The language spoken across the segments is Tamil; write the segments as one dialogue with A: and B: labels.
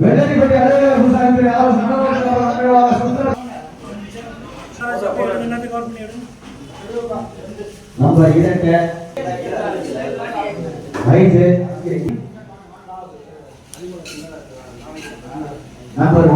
A: வெள்ளரிப்பட்டி ஐந்து நம்பர்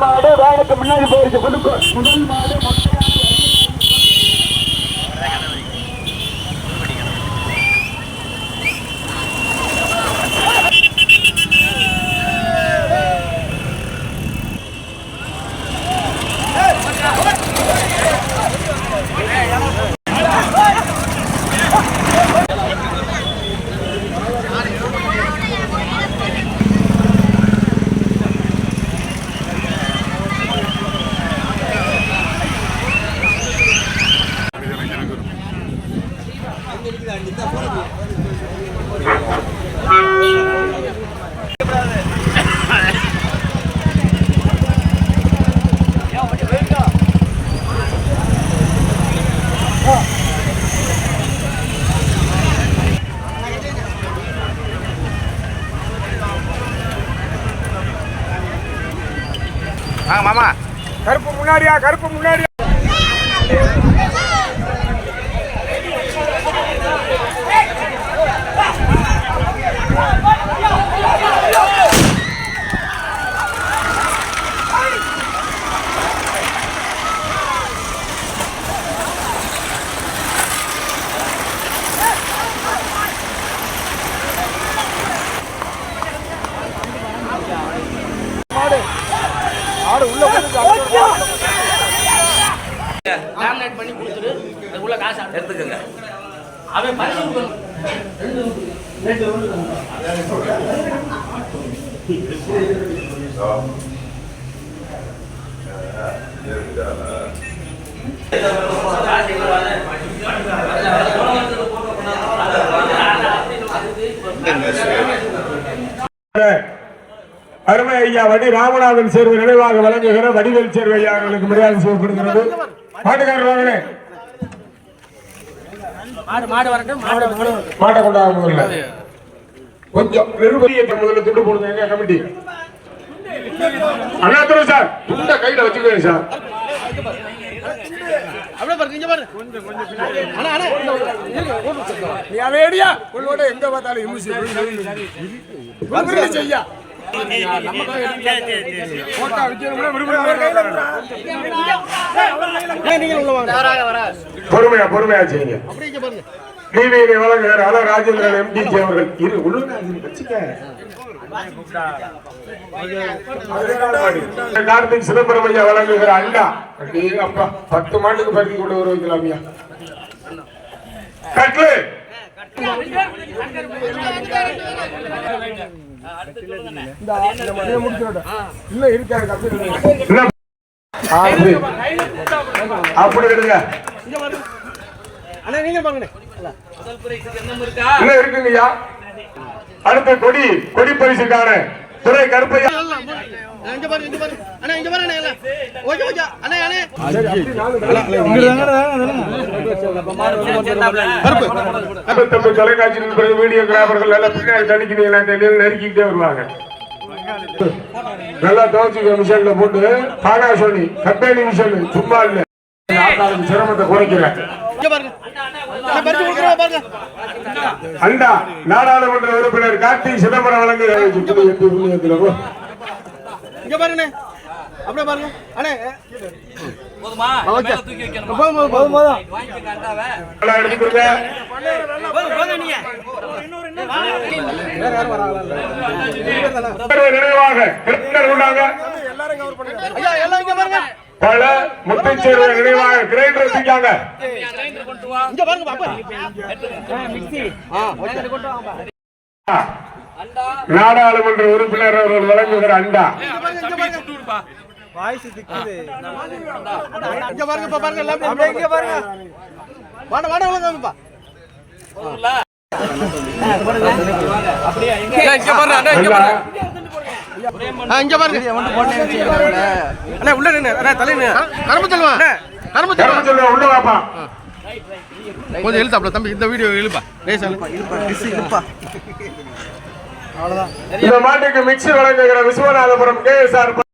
B: மாடு வேனுக்கு முன்னாடி போயிருக்கு முதல் மாடு மாமா.
C: கருப்பு முன்னாடியா கருப்பு முன்னாடி ஆடு உள்ள
D: லேமினேட் பண்ணி கொடுத்துரு அதுக்குள்ள காசு எடுத்துக்கோங்க அவன் பரிசு கொடுக்கணும்.
C: ஐயா வடி ராமநாதன் சேர்வு நினைவாக வழங்குகிற வடிவேல் சேர்வு ஐயா அவர்களுக்கு மரியாதை செய்யப்படுகிறது மாட்டுக்காரர் வாங்கினே
D: மாடு மாடு வரட்டும் மாடு மாடு
C: மாட்டை கொண்டாட முதல்ல கொஞ்சம் நிருபதியை முதல்ல துண்டு போடுங்க எங்க கமிட்டி அண்ணாதுரை சார் துண்ட கையில வச்சுக்கோங்க சார் எங்க பார்த்தாலும் செய்யா பொறுமையா பொறுமையா செய்யுங்க. டிவியை வழங்குகிற அல ராஜேந்திரன் எம்டி அவர்கள். இரு ஒழுங்கா இரு, கார்த்திக் சிதம்பரம் ஐயா வழங்குகிற அண்டா அப்பா பத்து மாட்டுக்கு பருத்தி கொண்டு வர வைக்கலாம் ஐயா? கட்லு! இன்னும் இருக்காரு அப்படி
D: அண்ணா நீங்க பாருங்க
C: இருக்குங்கய்யா அடுத்த கொடி கொடி பரிசுக்கான துறை கருப்பையா
D: எல்லாம்
C: பின்னாடி வருவாங்க நல்லா துவச்சிக்க மிஷன்ல போட்டு பானா சொல்லி கம்பெனி மிஷன் சும்மா இல்ல சிரமத்தை குறைக்கிறேன் அண்டா நாடாளுமன்ற உறுப்பினர் கார்த்திக் சிதம்பரம் வழங்கு
E: இங்க பாருங்க அப்படியே பாருங்க. அண்ணே
D: போதுமா? மேல தூக்கி வைக்கணுமா?
E: போதும் ஐயா இங்க பாருங்க.
C: பல முத்துச்சேர்வை நினைவாக கிரைண்டர் வச்சுக்காங்க
E: இங்க பாருங்க பாப்பா. வாங்க. இங்க பாருங்க அண்ணா இங்க
C: அண்டா.
E: இங்க பாருங்க. அண்ணா உள்ள நின்னு. அண்ணா தலை நின்னு. கரும்பு செல்வா கரும்பு செல்வா
C: உள்ள வாப்பா.
E: கொஞ்சம் இழுத்தாப்ல தம்பி இந்த வீடியோ இழுப்பா. லேசா இழுப்பா.
C: இந்த மாட்டுக்கு மிக்சி வழங்குகிற விஸ்வநாதபுரம் கே எஸ் ஆர்